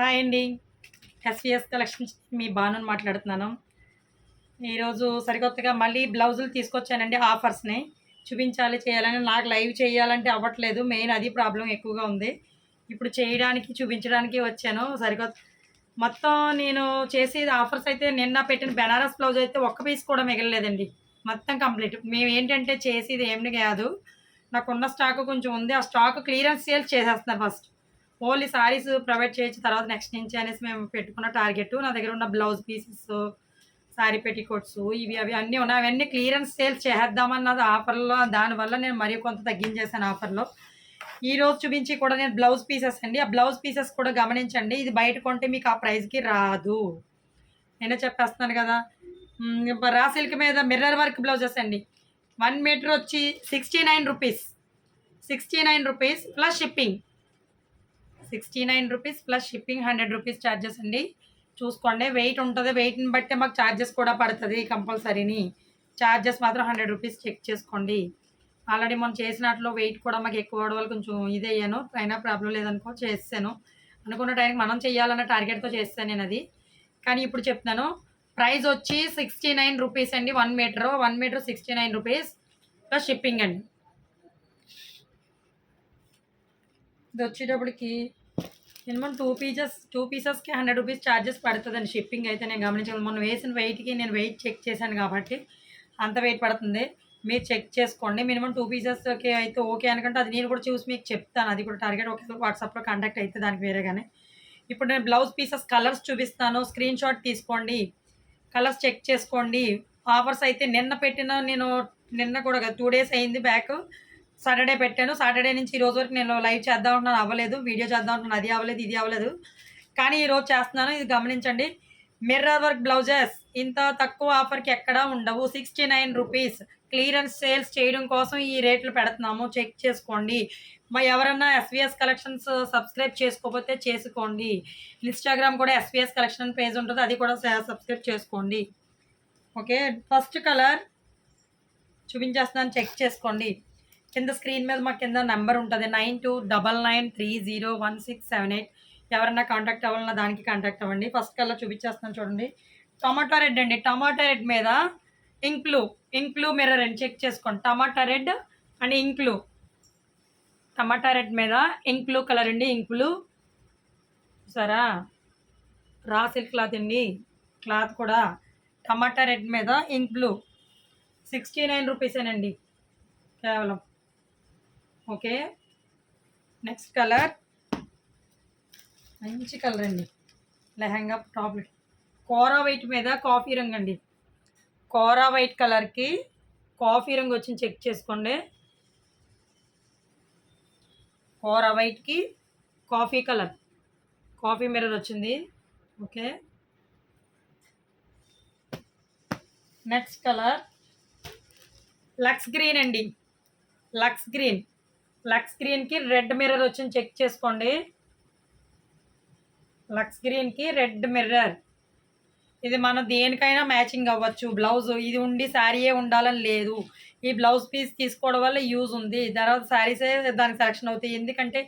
Hi అండి. SVS collections మీ బాను మాట్లాడుతున్నాను. ఈరోజు సరికొత్తగా మళ్ళీ బ్లౌజులు తీసుకొచ్చానండి ఆఫర్స్ని. చూపించాలి చేయాలని నాకు లైవ్ చేయాలంటే అవ్వట్లేదు మెయిన్ అది ప్రాబ్లం ఎక్కువగా ఉంది. ఇప్పుడు చేయడానికి చూపించడానికి వచ్చాను సరికొత్త మొత్తం నేను చేసేది ఆఫర్స్ అయితే నిన్న పెట్టిన బెనారస్ బ్లౌజ్ అయితే ఒక్క పీస్ కూడా మిగలలేదండి. మొత్తం కంప్లీట్. మేము ఏంటంటే చేసేది ఏమి కాదు. నాకున్న స్టాక్ కొంచెం ఉంది ఆ స్టాక్ క్లియరెన్స్ సేల్స్ చేసేస్తున్నాను ఫస్ట్. ఓన్లీ సారీస్ ప్రొవైడ్ చేయొచ్చు తర్వాత నెక్స్ట్ నుంచి అనేసి మేము పెట్టుకున్న టార్గెట్. నా దగ్గర ఉన్న బ్లౌజ్ పీసెస్ సారీ పెట్టికోట్స్ ఇవి అవి అన్నీ ఉన్నాయి. అవన్నీ క్లియరెన్స్ సేల్స్ చేద్దామన్నది ఆఫర్లో దానివల్ల నేను మరీ కొంత తగ్గించేసాను ఆఫర్లో. ఈ రోజు చూపించి కూడా నేను బ్లౌజ్ పీసెస్ అండి. ఆ బ్లౌజ్ పీసెస్ కూడా గమనించండి. ఇది బయట కొంటే మీకు ఆ ప్రైస్కి రాదు. నేనే చెప్పేస్తున్నాను కదా. రా సిల్క్ మీద మిర్రర్ వర్క్ బ్లౌజెస్ అండి. వన్ మీటర్ వచ్చి sixty nine rupees sixty nine rupees plus shipping sixty nine rupees plus shipping hundred rupees charges అండి. చూసుకోండి. వెయిట్ ఉంటుంది. వెయిట్ని బట్టి మాకు ఛార్జెస్ కూడా పడుతుంది కంపల్సరీని. ఛార్జెస్ మాత్రం హండ్రెడ్ రూపీస్ చెక్ చేసుకోండి. ఆల్రెడీ మనం చేసినట్లు వెయిట్ కూడా మాకు ఎక్కువ అవడం వల్ల కొంచెం ఇది అయ్యాను. అయినా ప్రాబ్లం లేదనుకో చేసాను అనుకున్న టైంకి మనం చేయాలన్న టార్గెట్తో చేస్తాను నేను అది. కానీ ఇప్పుడు చెప్తున్నాను. ప్రైస్ వచ్చి సిక్స్టీ నైన్ రూపీస్ అండి. One metre one metre sixty nine rupees plus shipping అండి. ఇది వచ్చేటప్పటికి మినిమం టూ పీసెస్ టూ పీసెస్కి హండ్రెడ్ రూపీస్ ఛార్జెస్ పడుతుందండి. షిప్పింగ్ అయితే నేను గమనించాను మొన్న వేసిన వెయిట్కి నేను వెయిట్ చెక్ చేశాను కాబట్టి అంత వెయిట్ పడుతుంది. మీరు చెక్ చేసుకోండి. మినిమం టూ పీసెస్కి అయితే ఓకే అనుకుంటే అది నేను కూడా చూసి మీకు చెప్తాను. అది కూడా టార్గెట్. ఒక వాట్సాప్లో కాంటాక్ట్ అయితే దానికి వేరేగానే. ఇప్పుడు నేను బ్లౌజ్ పీసెస్ కలర్స్ చూపిస్తాను. స్క్రీన్ షాట్ తీసుకోండి. కలర్స్ చెక్ చేసుకోండి. ఆఫర్స్ అయితే నిన్న పెట్టిన నేను నిన్న కూడా టూ డేస్ అయింది బ్యాక్. సాటర్డే పెట్టాను. సాటర్డే నుంచి ఈ రోజు వరకు నేను లైవ్ చేద్దాం ఉంటున్నాను అవ్వలేదు. వీడియో చేద్దాం ఉంటున్నాను అది అవ్వలేదు ఇది అవ్వలేదు. కానీ ఈరోజు చేస్తున్నాను. ఇది గమనించండి. Mirror work blouses. ఇంత తక్కువ ఆఫర్కి ఎక్కడా ఉండవు. Sixty nine rupees. Clearance sales చేయడం కోసం ఈ రేట్లు పెడుతున్నాము. చెక్ చేసుకోండి. మా ఎవరన్నా ఎస్విఎస్ కలెక్షన్స్ సబ్స్క్రైబ్ చేసుకోకపోతే చేసుకోండి. ఇన్స్టాగ్రామ్ కూడా ఎస్విఎస్ కలెక్షన్ పేజ్ ఉంటుంది. అది కూడా సబ్స్క్రైబ్ చేసుకోండి. ఓకే? ఫస్ట్ కలర్ చూపించేస్తున్నాను. చెక్ చేసుకోండి. కింద స్క్రీన్ మీద మా కింద నెంబర్ ఉంటుంది. Nine two double nine three zero one six seven eight. ఎవరన్నా కాంటాక్ట్ అవ్వాలన్నా దానికి కాంటాక్ట్ అవ్వండి. ఫస్ట్ కల్లా చూపించేస్తున్నాను చూడండి. టమాటా రెడ్ అండి. టమాటా రెడ్ మీద ఇంక్లూ ఇంక్లూ మీరు రెండు చెక్ చేసుకోండి. Tomato red and ink blue tomato red మీద ఇంక్లూ కలర్ అండి. ఇంక్లూ సరా రా సిల్క్ క్లాత్ అండి. క్లాత్ కూడా టమాటా రెడ్ మీద ఇంక్ బ్లూ. సిక్స్టీ నైన్ రూపీసేనండి. కేవలం. ఓకే? నెక్స్ట్ కలర్ మంచి కలర్ అండి. లెహంగా టాప్ కోరా వైట్ మీద కాఫీ రంగు అండి. కోరా వైట్ కలర్కి కాఫీ రంగు వచ్చింది చెక్ చేసుకోండి. కోరా వైట్కి కాఫీ కలర్ కాఫీ మిర్రర్ వచ్చింది. Okay? Next colour lux green అండి. లక్స్ గ్రీన్ లక్స్ గ్రీన్కి రెడ్ మిర్రర్ వచ్చింది చెక్ చేసుకోండి. లక్స్ గ్రీన్కి రెడ్ మిర్రర్ ఇది మనం దేనికైనా మ్యాచింగ్ అవ్వచ్చు. బ్లౌజ్ ఇది ఉండి శారీయే ఉండాలని లేదు. ఈ బ్లౌజ్ పీస్ తీసుకోవడం వల్ల యూజ్ ఉంది. తర్వాత శారీసే దానికి సెలెక్షన్ అవుతాయి. ఎందుకంటే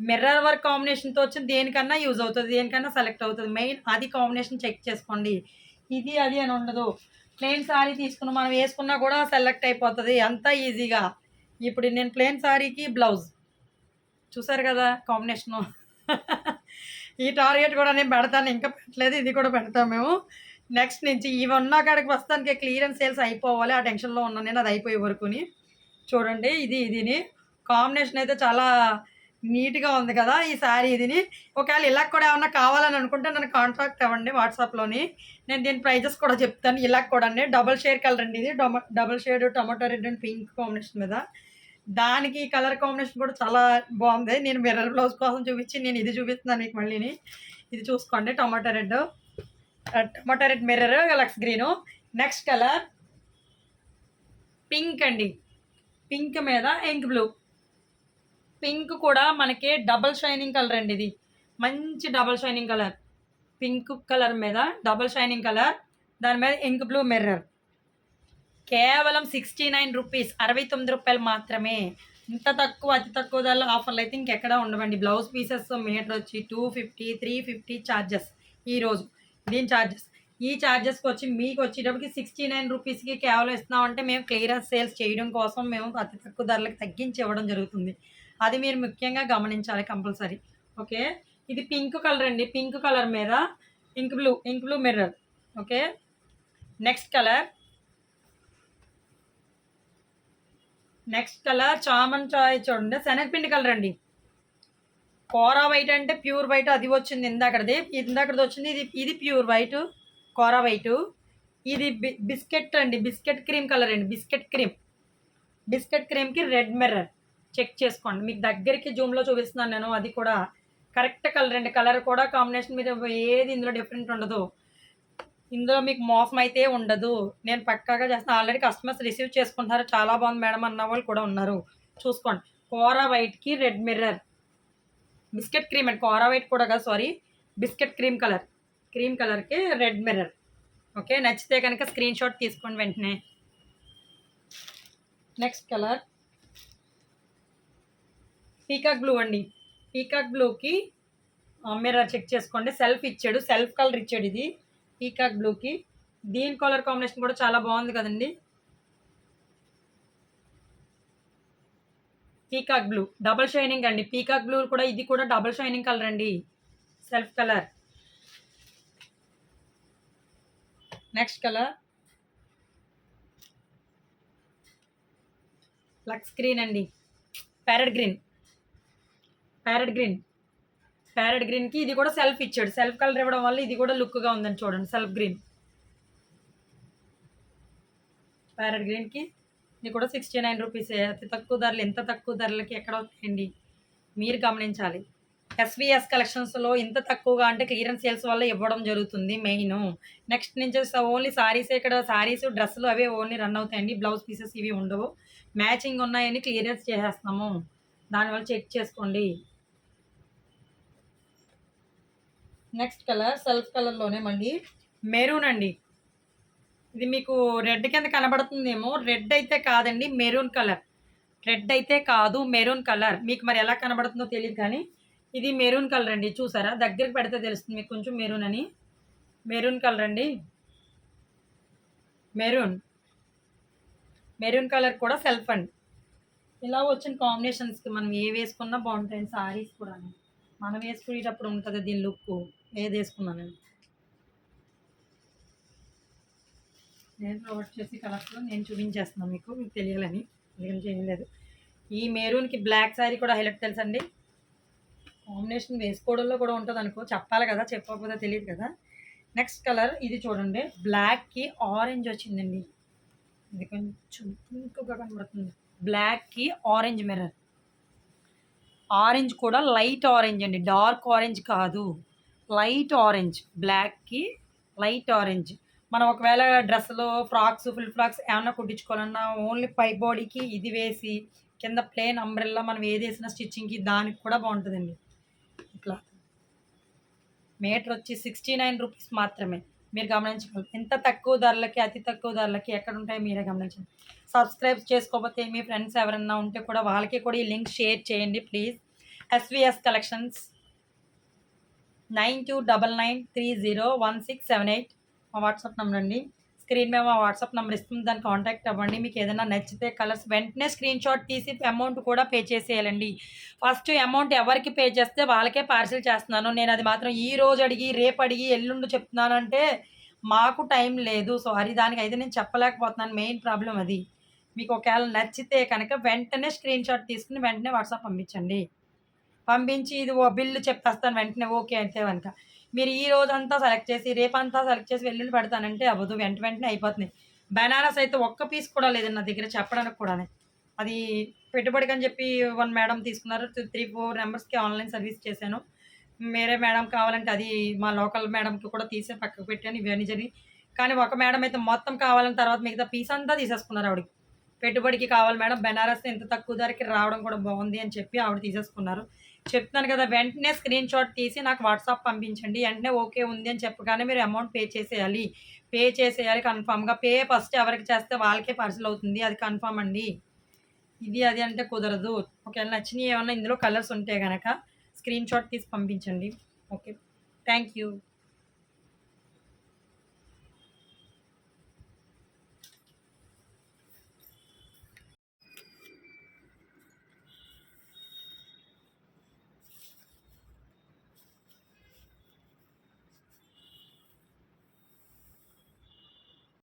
మిర్రర్ వర్క్ కాంబినేషన్తో వచ్చి దేనికన్నా యూజ్ అవుతుంది. దేనికన్నా సెలెక్ట్ అవుతుంది. మెయిన్ అది కాంబినేషన్ చెక్ చేసుకోండి. ఇది అది అని ఉండదు. ప్లెయిన్ శారీ తీసుకున్న మనం వేసుకున్నా కూడా సెలెక్ట్ అయిపోతుంది. అంతా ఈజీగా ఇప్పుడు నేను ప్లెయిన్ శారీకి బ్లౌజ్ చూసారు కదా కాంబినేషను ఈ టార్గెట్ కూడా నేను పెడతాను ఇంకా పెట్టలేదు ఇది కూడా పెడతాం మేము. నెక్స్ట్ నుంచి ఇవి ఉన్న కాడికి వస్తానికి క్లియరెన్స్ సేల్స్ అయిపోవాలి ఆ టెన్షన్లో ఉన్నాను నేను అది అయిపోయే వరకుని. చూడండి ఇది ఇదిని. కాంబినేషన్ అయితే చాలా నీట్గా ఉంది కదా ఈ శారీ ఇదిని. ఒకవేళ ఇలా కూడా ఏమన్నా కావాలని అనుకుంటే నన్ను కాంటాక్ట్ అవ్వండి వాట్సాప్లోని నేను దీని ప్రైజెస్ కూడా చెప్తాను ఇలా కూడా అండి డబల్ షేర్ కలర్ అండి ఇది డొమ double shade tomato red and pink combination మీద. దానికి కలర్ కాంబినేషన్ కూడా చాలా బాగుంది. నేను మిర్రర్ బ్లౌజ్ కోసం చూపించి నేను ఇది చూపిస్తున్నాను మీకు మళ్ళీని. ఇది చూసుకోండి tomato red. Tomato red mirror lux green. Next colour pink అండి. పింక్ మీద ఇంక్ బ్లూ. పింక్ కూడా మనకి డబల్ షైనింగ్ కలర్ అండి ఇది. మంచి double shining colour. Pink colour మీద డబల్ షైనింగ్ కలర్. దాని మీద ఇంక్ బ్లూ మిర్రర్. కేవలం సిక్స్టీ నైన్ రూపీస్ అరవై తొమ్మిది రూపాయలు మాత్రమే. ఇంత తక్కువ అతి తక్కువ ధరలో ఆఫర్లు అయితే ఇంకెక్కడా ఉండవండి. బ్లౌజ్ పీసెస్ మీటర్ వచ్చి two fifty three fifty charges ఈరోజు దీని ఛార్జెస్ ఈ ఛార్జెస్కి వచ్చి మీకు వచ్చేటప్పటికి సిక్స్టీ నైన్ రూపీస్కి కేవలం ఇస్తున్నామంటే మేము క్లియరెన్స్ సేల్స్ చేయడం కోసం మేము అతి తక్కువ ధరలకు తగ్గించి ఇవ్వడం జరుగుతుంది. అది మీరు ముఖ్యంగా గమనించాలి కంపల్సరీ. ఓకే? ఇది పింక్ కలర్ అండి. పింక్ కలర్ మీద ink blue ink blue mirror. Okay? Next colour. Next colour chaman చాయ్ చూడండి. శనగపిండి కలర్ అండి. కోరా వైట్ అంటే ప్యూర్ వైట్ అది వచ్చింది ఇందాకది ఇందాకది వచ్చింది ఇది ఇది ప్యూర్ వైట్ కోరా వైట్ ఇది బి బిస్కెట్ అండి. బిస్కెట్ క్రీమ్ కలర్ అండి. Biscuit cream. బిస్కెట్ క్రీమ్కి రెడ్ మిర్రర్. చెక్ చేసుకోండి. మీకు దగ్గరికి జూమ్లో చూపిస్తున్నాను నేను. అది కూడా కరెక్ట్ కలర్ అండి. కలర్ కూడా కాంబినేషన్ మీద ఏది ఇందులో డిఫరెంట్ ఉండదు. ఇందులో మీకు మోసం అయితే ఉండదు. నేను పక్కాగా చేస్తాను ఆల్రెడీ కస్టమర్స్ రిసీవ్ చేసుకుంటున్నారు. చాలా బాగుంది మేడం అన్న వాళ్ళు కూడా ఉన్నారు. చూసుకోండి. కోరా వైట్కి రెడ్ మిర్రర్. బిస్కెట్ క్రీమ్ అండి. కోరా వైట్ కూడా కాదు sorry. Biscuit cream colour. Cream కలర్కి రెడ్ మిర్రర్. ఓకే? నచ్చితే కనుక స్క్రీన్ షాట్ తీసుకోండి వెంటనే. Next colour. పీకాక్ బ్లూ అండి. పీకాక్ బ్లూకి మిర్రర్ చెక్ చేసుకోండి. సెల్ఫ్ ఇచ్చాడు. సెల్ఫ్ కలర్ ఇచ్చాడు ఇది. పీకాక్ బ్లూకి దీని కలర్ కాంబినేషన్ కూడా చాలా బాగుంది కదండి. పీకాక్ బ్లూ డబల్ షైనింగ్ అండి. పీకాక్ బ్లూ కూడా ఇది కూడా డబల్ షైనింగ్ కలర్ అండి. Self colour next colour lux green అండి. Parrot green parrot green parrot గ్రీన్కి ఇది కూడా సెల్ఫ్ ఇచ్చాడు. సెల్ఫ్ కలర్ ఇవ్వడం వల్ల ఇది కూడా లుక్గా ఉందని చూడండి సెల్ఫ్ గ్రీన్. ప్యారెట్ గ్రీన్కి ఇది కూడా సిక్స్టీ నైన్ రూపీస్ అతి తక్కువ ధరలు ఎంత తక్కువ ధరలకి ఎక్కడ వస్తాయండి? మీరు గమనించాలి. ఎస్విఎస్ కలెక్షన్స్లో ఇంత తక్కువగా అంటే క్లియరెన్స్ సేల్స్ వల్ల ఇవ్వడం జరుగుతుంది మెయిన్ నెక్స్ట్ నుంచి ఓన్లీ సారీస్ ఇక్కడ సారీస్ డ్రెస్సులు అవే ఓన్లీ రన్ అవుతాయండి. బ్లౌజ్ పీసెస్ ఇవి ఉండవు. మ్యాచింగ్ ఉన్నాయని క్లియరెన్స్ చేసేస్తాము దానివల్ల చెక్ చేసుకోండి. నెక్స్ట్ కలర్ సెల్ఫ్ కలర్లోనే మళ్ళీ. మెరూన్ అండి. ఇది మీకు రెడ్ కింద కనబడుతుందేమో. రెడ్ అయితే కాదండి మెరూన్ కలర్. రెడ్ అయితే కాదు మెరూన్ కలర్. మీకు మరి ఎలా కనబడుతుందో తెలియదు కానీ ఇది మెరూన్ కలర్ అండి. చూసారా? దగ్గరికి పెడితే తెలుస్తుంది మీకు కొంచెం మెరూన్ అని. మెరూన్ కలర్ అండి. మెరూన్. మెరూన్ కలర్ కూడా సెల్ఫ్ అండి. ఇలా వచ్చిన కాంబినేషన్స్కి మనం ఏ వేసుకున్నా బాగుంటాయి సారీస్ కూడా మనం వేసుకునేటప్పుడు ఉంటుంది దీని లుక్. ఏది వేసుకున్నాను నేను. నేను ప్రొవైడ్ చేసి కలర్స్లో నేను చూపించేస్తున్నాను మీకు మీకు తెలియాలని. ఎందుకంటే ఏం లేదు ఈ మెరూన్కి బ్లాక్ శారీ కూడా హైలైట్ తెలుసండి? కాంబినేషన్ వేసుకోవడంలో కూడా ఉంటుంది అనుకో చెప్పాలి కదా చెప్పకపోతే తెలియదు కదా. నెక్స్ట్ కలర్ ఇది చూడండి. బ్లాక్కి ఆరెంజ్ వచ్చిందండి. ఇది కొంచెం ఇంకొక కనబడుతుంది. బ్లాక్కి ఆరెంజ్ మిర్రర్ ఆరెంజ్ కూడా లైట్ ఆరెంజ్ అండి. డార్క్ ఆరెంజ్ కాదు. Light orange. బ్లాక్కి light orange. మనం ఒకవేళ డ్రెస్సులో ఫ్రాక్స్ ఫుల్ ఫ్రాక్స్ ఏమైనా కుట్టించుకోవాలన్నా ఓన్లీ పై బాడీకి ఇది వేసి కింద ప్లేన్ అంబ్రెల్లా మనం ఏది వేసిన స్టిచ్చింగ్కి దానికి కూడా బాగుంటుందండి. ఇట్లా. మీటర్ వచ్చి సిక్స్టీ నైన్ రూపీస్ మాత్రమే. మీరు గమనించగలరు ఎంత తక్కువ ధరలకి అతి తక్కువ ధరలకి ఎక్కడ ఉంటాయో మీరే గమనించండి. సబ్స్క్రైబ్ చేసుకోకపోతే మీ ఫ్రెండ్స్ ఎవరన్నా ఉంటే కూడా వాళ్ళకి కూడా ఈ లింక్ షేర్ చేయండి please. SVS collections nine two double nine three zero one six seven eight మా వాట్సాప్ నెంబర్ అండి. స్క్రీన్ మీద మా వాట్సాప్ నెంబర్ ఇస్తుంది దాన్ని కాంటాక్ట్ అవ్వండి. మీకు ఏదైనా నచ్చితే కలర్స్ వెంటనే స్క్రీన్ షాట్ తీసి అమౌంట్ కూడా పే చేసేయాలండి. ఫస్ట్ అమౌంట్ ఎవరికి పే చేస్తే వాళ్ళకే పార్సిల్ చేస్తున్నాను. నేను అది మాత్రం ఈ రోజు అడిగి రేపు అడిగి ఎల్లుండి చెప్తున్నాను అంటే మాకు టైం లేదు. సారీ దానికి అయితే నేను చెప్పలేకపోతున్నాను. మెయిన్ ప్రాబ్లం అది. మీకు ఒకవేళ నచ్చితే కనుక వెంటనే స్క్రీన్ షాట్ తీసుకుని వెంటనే వాట్సాప్ పంపించండి. పంపించి ఇది ఓ బిల్లు చెప్పేస్తాను వెంటనే. ఓకే అయితే కనుక. మీరు ఈ రోజంతా సెలెక్ట్ చేసి రేపంతా సెలెక్ట్ చేసి వెల్లుల్లి పెడతానంటే అవ్వదు. వెంట వెంటనే అయిపోతుంది. బెనారస్ అయితే ఒక్క పీస్ కూడా లేదు నా దగ్గర చెప్పడానికి కూడా అది పెట్టుబడికి అని చెప్పి వన్ మేడం తీసుకున్నారు. త్రీ ఫోర్ మెంబర్స్కి ఆన్లైన్ సర్వీస్ చేశాను. మేరే మేడం కావాలంటే అది మా లోకల్ మేడంకి కూడా తీసే పక్కకు పెట్టాను. ఇవన్నీ జరిగి కానీ ఒక మేడం అయితే మొత్తం కావాలని తర్వాత మిగతా పీస్ అంతా తీసేసుకున్నారు ఆవిడకి. పెట్టుబడికి కావాలి మేడం బెనారస్ ఎంత తక్కువ ధరకి రావడం కూడా బాగుంది అని చెప్పి ఆవిడ తీసేసుకున్నారు. చెప్తున్నాను కదా వెంటనే స్క్రీన్ షాట్ తీసి నాకు వాట్సాప్ పంపించండి. వెంటనే ఓకే ఉంది అని చెప్పగానే మీరు అమౌంట్ పే చేసేయాలి. పే చేసేయాలి కన్ఫామ్గా పే ఫస్ట్ ఎవరికి చేస్తే వాళ్ళకే పార్సల్ అవుతుంది. అది కన్ఫామ్ అండి. ఇది అది అంటే కుదరదు. ఒకవేళ నచ్చినవి ఏమన్నా ఇందులో కలర్స్ ఉంటే కనుక స్క్రీన్ షాట్ తీసి పంపించండి. Okay thank you